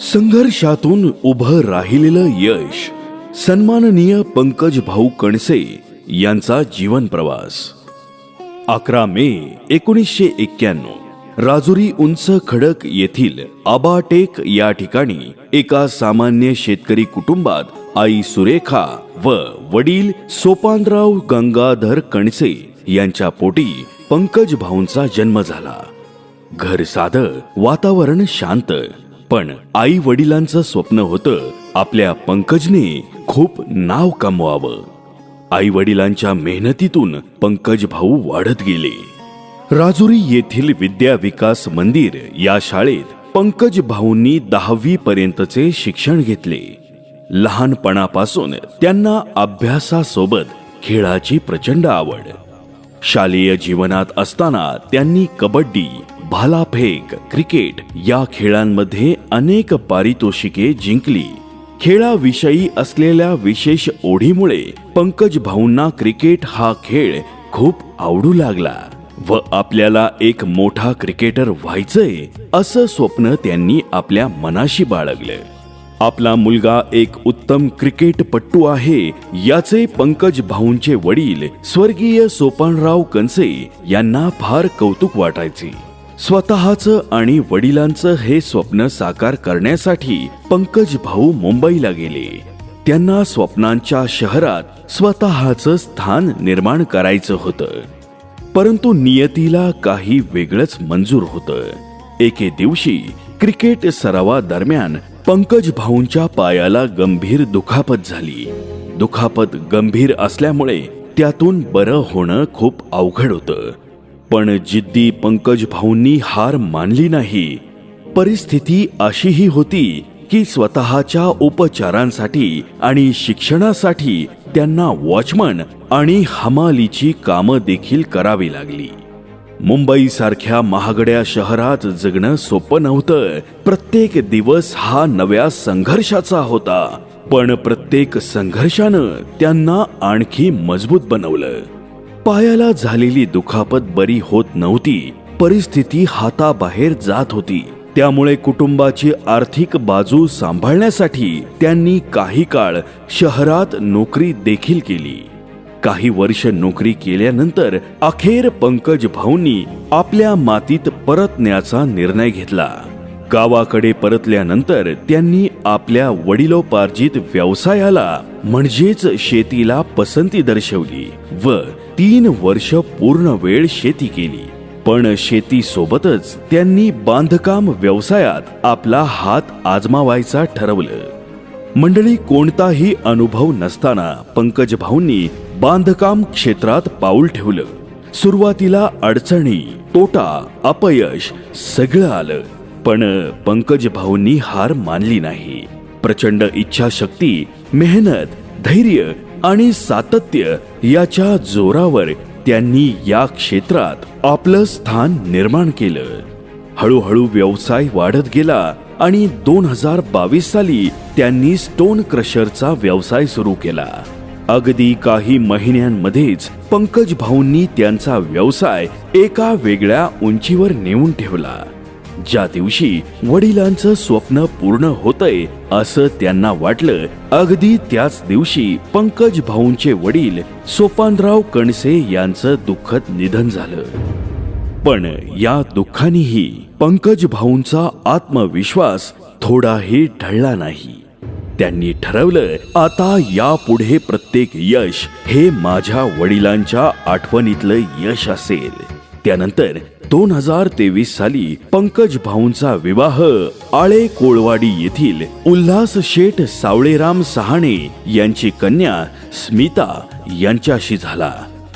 संघर्षातून उभं राहिलेलं यश सन्माननीय पंकज भाऊ कणसे यांचा जीवन प्रवास. अकरा मे एकोणीसशे एक्क्याण्णव राजुरी उंच खडक येथील आबाटेक या ठिकाणी एका सामान्य शेतकरी कुटुंबात आई सुरेखा व वडील सोपानराव गंगाधर कणसे यांच्या पोटी पंकज भाऊंचा जन्म झाला. घर साधं वातावरण शांत पण आई वडिलांचं स्वप्न होतं आपल्या पंकजने खूप नाव कमवावं. आई वडिलांच्या मेहनतीतून पंकज भाऊ वाढत गेले. राजुरी येथील विद्या विकास मंदिर या शाळेत पंकज भाऊंनी दहावी पर्यंतचे शिक्षण घेतले. लहानपणापासून त्यांना अभ्यासासोबत खेळाची प्रचंड आवड. शालेय जीवनात असताना त्यांनी कबड्डी भालाफेक क्रिकेट या खेळांमध्ये अनेक पारितोषिके जिंकली. खेळाविषयी असलेल्या विशेष ओढीमुळे पंकज भाऊंना क्रिकेट हा खेळ खूप आवडू लागला व आपल्याला एक मोठा क्रिकेटर व्हायचंय असं स्वप्न त्यांनी आपल्या मनाशी बाळगलं. आपला मुलगा एक उत्तम क्रिकेटपट्टू आहे याचे पंकज भाऊंचे वडील स्वर्गीय सोपानराव कनसे यांना फार कौतुक वाटायचे. स्वतःचं आणि वडिलांचं हे स्वप्न साकार करण्यासाठी पंकज भाऊ मुंबईला गेले. त्यांना स्वप्नांच्या शहरात स्वतःचं स्थान निर्माण करायचं होतं. परंतु नियतीला काही वेगळंच मंजूर होतं. एके दिवशी क्रिकेट सरावादरम्यान पंकज भाऊंच्या पायाला गंभीर दुखापत झाली. दुखापत गंभीर असल्यामुळे त्यातून बरं होणं खूप अवघड होतं. पण जिद्दी पंकज भाऊंनी हार मानली नाही. परिस्थिती अशीही होती की स्वतःच्या उपचारांसाठी आणि शिक्षणासाठी त्यांना वॉचमन आणि हमालीची कामं देखील करावी लागली. मुंबई सारख्या महागड्या शहरात जगणं सोपं नव्हतं. प्रत्येक दिवस हा नव्या संघर्षाचा होता. पण प्रत्येक संघर्षानं त्यांना आणखी मजबूत बनवलं. पायाला झालेली दुखापत बरी होत नव्हती. परिस्थिती हाताबाहेर जात होती. त्यामुळे कुटुंबाची आर्थिक बाजू सांभाळण्यासाठी त्यांनी काही काळ शहरात नोकरी देखील केली. काही वर्ष नोकरी केल्यानंतर अखेर पंकज भाऊंनी आपल्या मातीत परतण्याचा निर्णय घेतला. गावाकडे परतल्यानंतर त्यांनी आपल्या वडिलोपार्जित व्यवसायाला म्हणजेच शेतीला पसंती दर्शवली व तीन वर्ष पूर्ण वेळ शेती केली. पण शेतीसोबतच त्यांनी बांधकाम व्यवसायात आपला हात आजमावायचा ठरवलं. मंडळी कोणताही अनुभव नसताना पंकज भाऊंनी बांधकाम क्षेत्रात पाऊल ठेवलं. सुरुवातीला अडचणी तोटा अपयश सगळं आलं. पण पंकज भाऊंनी हार मानली नाही. प्रचंड इच्छाशक्ती मेहनत धैर्य आणि सातत्य याच्या जोरावर त्यांनी या क्षेत्रात आपलं स्थान निर्माण केलं. हळूहळू व्यवसाय वाढत गेला आणि दोन हजार बावीस साली त्यांनी स्टोन क्रशरचा व्यवसाय सुरू केला. अगदी काही महिन्यांमध्येच पंकज भाऊंनी त्यांचा व्यवसाय एका वेगळ्या उंचीवर नेऊन ठेवला. ज्या दिवशी वडिलांचं स्वप्न पूर्ण होतंय असं त्यांना वाटलं अगदी त्याच दिवशी पंकज भाऊंचे वडील सोपानराव कणसे यांचं दुःखद निधन झालं. पण या दुःखानेही पंकज भाऊंचा आत्मविश्वास थोडाही ढळला नाही. त्यांनी ठरवलं आता यापुढे प्रत्येक यश हे माझ्या वडिलांच्या आठवणीतलं यश असेल. त्यानंतर दोन हजार तेवीस साली पंकज भाऊंचा विवाह आळे कोळवाडी येथील उल्हास शेठ सावळेराम सहाणे यांची कन्या स्मिता यांच्याशी झाला.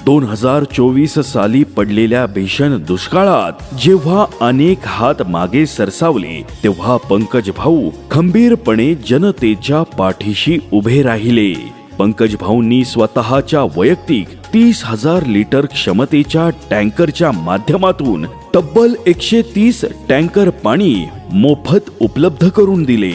दोन हजार चोवीस साली पडलेल्या भीषण दुष्काळात जेव्हा अनेक हात मागे सरसावले तेव्हा पंकज भाऊ खंबीरपणे जनतेच्या पाठीशी उभे राहिले. पंकज भाऊंनी स्वतःच्या वैयक्तिक तीस हजार लिटर क्षमतेच्या टँकरच्या माध्यमातून तब्बल एकशे तीस टँकर पाणी मोफत उपलब्ध करून दिले.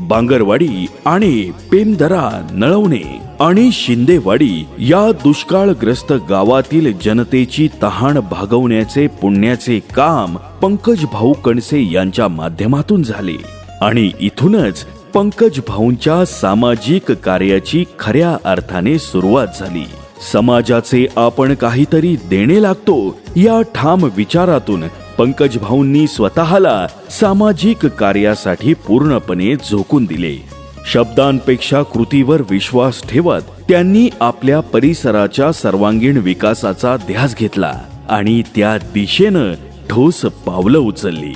बांगरवाडी आणि पेमदरा नळवणे आणि शिंदेवाडी या दुष्काळग्रस्त गावातील जनतेची तहान भागवण्याचे पुण्याचे काम पंकज भाऊ कणसे यांच्या माध्यमातून झाले. आणि इथूनच पंकज भाऊंच्या सामाजिक कार्याची खऱ्या अर्थाने सुरुवात झाली. समाजाचे आपण काहीतरी देणे लागतो या ठाम विचारातून पंकज भाऊंनी स्वतःला सामाजिक कार्यासाठी पूर्णपणे झोकून दिले. शब्दांपेक्षा कृतीवर विश्वास ठेवत त्यांनी आपल्या परिसराच्या सर्वांगीण विकासाचा ध्यास घेतला आणि त्या दिशेनं ठोस पावलं उचलली.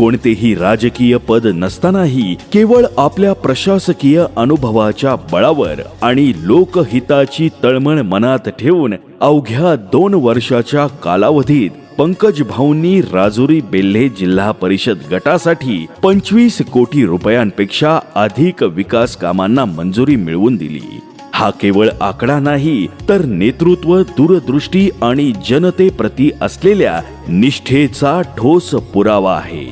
कोणतेही राजकीय पद नसतानाही केवळ आपल्या प्रशासकीय अनुभवाच्या बळावर आणि लोकहिताची तळमळ मनात ठेवून अवघ्या दोन वर्षाच्या कालावधीत पंकज भाऊंनी राजुरी बेल्हे जिल्हा परिषद गटासाठी पंचवीस कोटी रुपयांपेक्षा अधिक विकास कामांना मंजुरी मिळवून दिली. हा केवळ आकडा नाही तर नेतृत्व दूरदृष्टी आणि जनतेप्रती असलेल्या निष्ठेचा ठोस पुरावा आहे.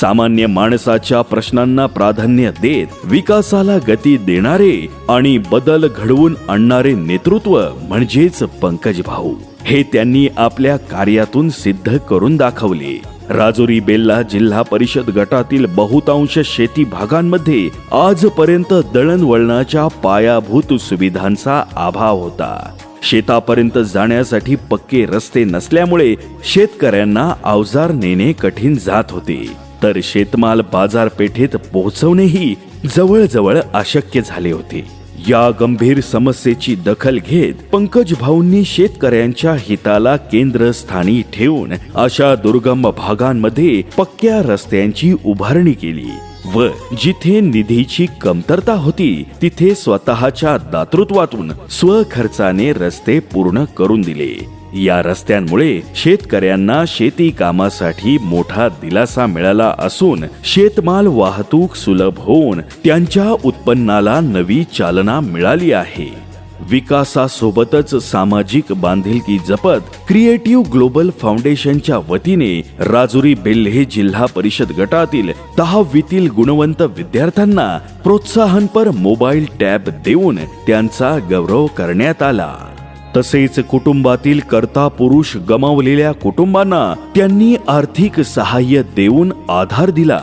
सामान्य माणसाच्या प्रश्नांना प्राधान्य देत विकासाला गती देणारे आणि बदल घडवून आणणारे नेतृत्व म्हणजेच पंकज भाऊ हे त्यांनी आपल्या कार्यातून सिद्ध करून दाखवले. राजुरी बेल्ला जिल्हा परिषद गटातील बहुतांश शेती भागांमध्ये आजपर्यंत दळणवळणाच्या पायाभूत सुविधांचा अभाव होता. शेतापर्यंत जाण्यासाठी पक्के रस्ते नसल्यामुळे शेतकऱ्यांना अवजार नेणे कठीण जात होते. तर शेतमाल बाजारपेठेत पोहोचवणेही जवळजवळ अशक्य झाले होते. या गंभीर समस्येची दखल घेत पंकज भाऊंनी शेतकऱ्यांच्या हिताला केंद्रस्थानी ठेवून अशा दुर्गम भागांमध्ये पक्क्या रस्त्यांची उभारणी केली व जिथे निधीची कमतरता होती तिथे स्वतःच्या दातृत्वातून स्वखर्चाने रस्ते पूर्ण करून दिले. या रस्त्यांमुळे शेतकऱ्यांना शेती कामासाठी मोठा दिलासा मिळाला असून शेतमाल वाहतूक सुलभ होऊन त्यांच्या उत्पन्नाला नवी चालना मिळाली आहे. विकासासोबतच सामाजिक बांधिलकी जपत क्रिएटिव्ह ग्लोबल फाउंडेशनच्या वतीने राजुरी बेल्हे जिल्हा परिषद गटातील दहावीतील गुणवंत विद्यार्थ्यांना प्रोत्साहनपर मोबाईल टॅब देऊन त्यांचा गौरव करण्यात आला. तसेच कुटुंबातील कर्ता पुरुष गमावलेल्या कुटुंबांना त्यांनी आर्थिक सहाय्य देऊन आधार दिला.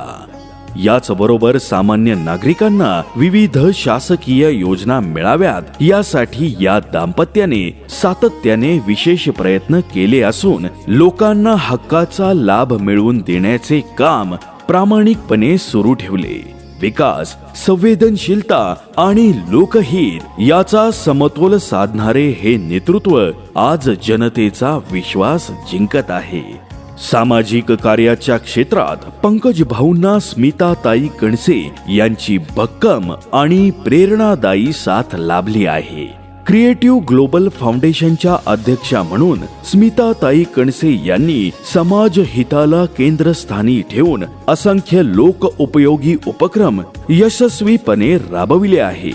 याचबरोबर सामान्य नागरिकांना विविध शासकीय योजना मिळाव्यात. यासाठी या दाम्पत्याने सातत्याने विशेष प्रयत्न केले असून लोकांना हक्काचा लाभ मिळवून देण्याचे काम प्रामाणिकपणे सुरू ठेवले. विकास संवेदनशीलता आणि लोकहित याचा समतोल साधणारे हे नेतृत्व आज जनतेचा विश्वास जिंकत आहे. सामाजिक कार्याच्या क्षेत्रात पंकज भाऊंना स्मिताताई कणसे यांची भक्कम आणि प्रेरणादायी साथ लाभली आहे. क्रिएटिव्ह ग्लोबल फाउंडेशनच्या अध्यक्षा म्हणून स्मिताताई कणसे यांनी समाज हिताला केंद्रस्थानी ठेवून असंख्य लोक उपयोगी उपक्रम यशस्वीपणे राबविले आहे.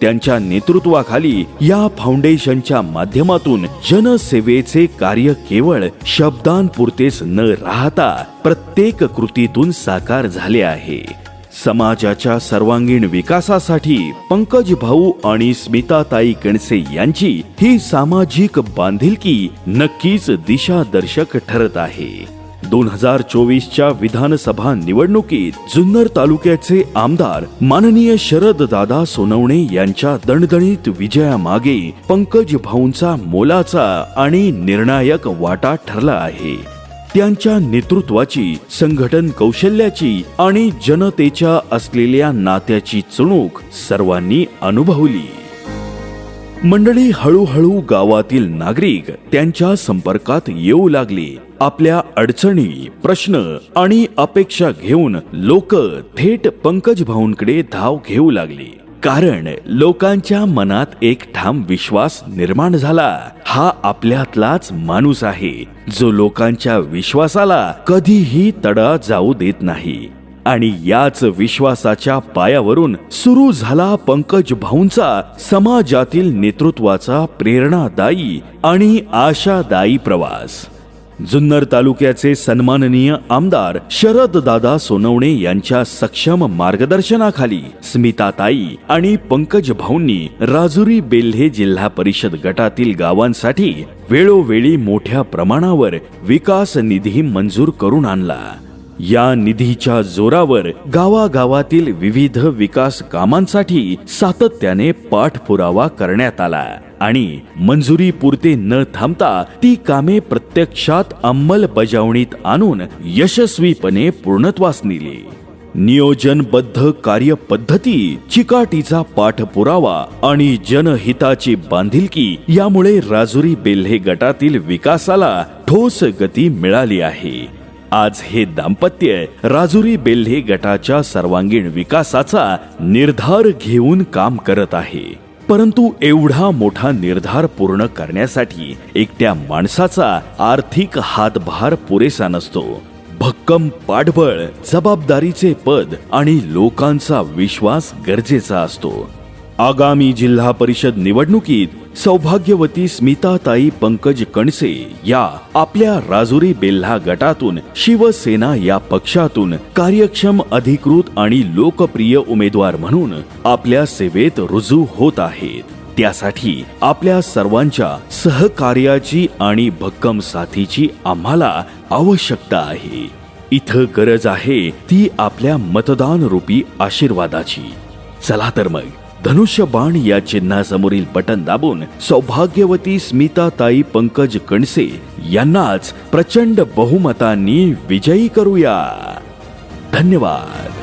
त्यांच्या नेतृत्वाखाली या फाउंडेशनच्या माध्यमातून जनसेवेचे कार्य केवळ शब्दांपुरतेच न राहता प्रत्येक कृतीतून साकार झाले आहे. समाजाच्या सर्वांगीण विकासासाठी पंकज भाऊ आणि स्मिताताई कणसे यांची ही सामाजिक बांधिलकी नक्कीच दिशादर्शक ठरत आहे. दोन हजार चोवीसच्या विधानसभा निवडणुकीत जुन्नर तालुक्याचे आमदार माननीय शरद दादा सोनवणे यांच्या दणदणीत विजयामागे पंकज भाऊंचा मोलाचा आणि निर्णायक वाटा ठरला आहे. त्यांच्या नेतृत्वाची संघटन कौशल्याची आणि जनतेच्या असलेल्या नात्याची चुणूक सर्वांनी अनुभवली. मंडळी हळूहळू गावातील नागरिक त्यांच्या संपर्कात येऊ लागले. आपल्या अडचणी प्रश्न आणि अपेक्षा घेऊन लोक थेट पंकज भाऊंकडे धाव घेऊ लागले. कारण लोकांच्या मनात एक ठाम विश्वास निर्माण झाला. हा आपल्यातलाच माणूस आहे जो लोकांच्या विश्वासाला कधीही तडा जाऊ देत नाही. आणि याच विश्वासाच्या पायावरून सुरू झाला पंकज भाऊंचा समाजातील नेतृत्वाचा प्रेरणादायी आणि आशादायी प्रवास. जुन्नर तालुक्याचे सन्माननीय आमदार शरद दादा सोनवणे यांच्या सक्षम मार्गदर्शनाखाली स्मिताताई आणि पंकज भाऊंनी राजुरी बेल्हे जिल्हा परिषद गटातील गावांसाठी वेळोवेळी मोठ्या प्रमाणावर विकास निधी मंजूर करून आणला. या निधीच्या जोरावर गावागावातील विविध विकास कामांसाठी सातत्याने पाठपुरावा करण्यात आला आणि मंजुरी पुरते न थांबता ती कामे प्रत्यक्षात अंमलबजावणीत आणून यशस्वीपणे पूर्णत्वास नेली. नियोजनबद्ध कार्यपद्धती चिकाटीचा पाठपुरावा आणि जनहिताची बांधिलकी यामुळे राजुरी बेल्हे गटातील विकासाला ठोस गती मिळाली आहे. आज हे दाम्पत्य राजुरी बेल्हे गटाच्या सर्वांगीण विकासाचा निर्धार घेऊन काम करत आहे. परंतु एवढा मोठा निर्धार पूर्ण करण्यासाठी एकट्या माणसाचा आर्थिक हातभार पुरेसा नसतो. भक्कम पाठबळ जबाबदारीचे पद आणि लोकांचा विश्वास गरजेचा असतो. आगामी जिल्हा परिषद निवडणुकीत सौभाग्यवती स्मिताताई पंकज कणसे या आपल्या राजुरी बेल्हा गटातून शिवसेना या पक्षातून कार्यक्षम अधिकृत आणि लोकप्रिय उमेदवार म्हणून आपल्या सेवेत रुजू होत आहेत. त्यासाठी आपल्या सर्वांच्या सहकार्याची आणि भक्कम साथीची आम्हाला आवश्यकता आहे. इथं गरज आहे ती आपल्या मतदान रूपी आशीर्वादाची. चला तर मग. धनुष्य बाण या चिन्हासमोरील बटन दाबून सौभाग्यवती स्मिताताई पंकज कणसे यांनाच प्रचंड बहुमतांनी विजयी करूया. धन्यवाद.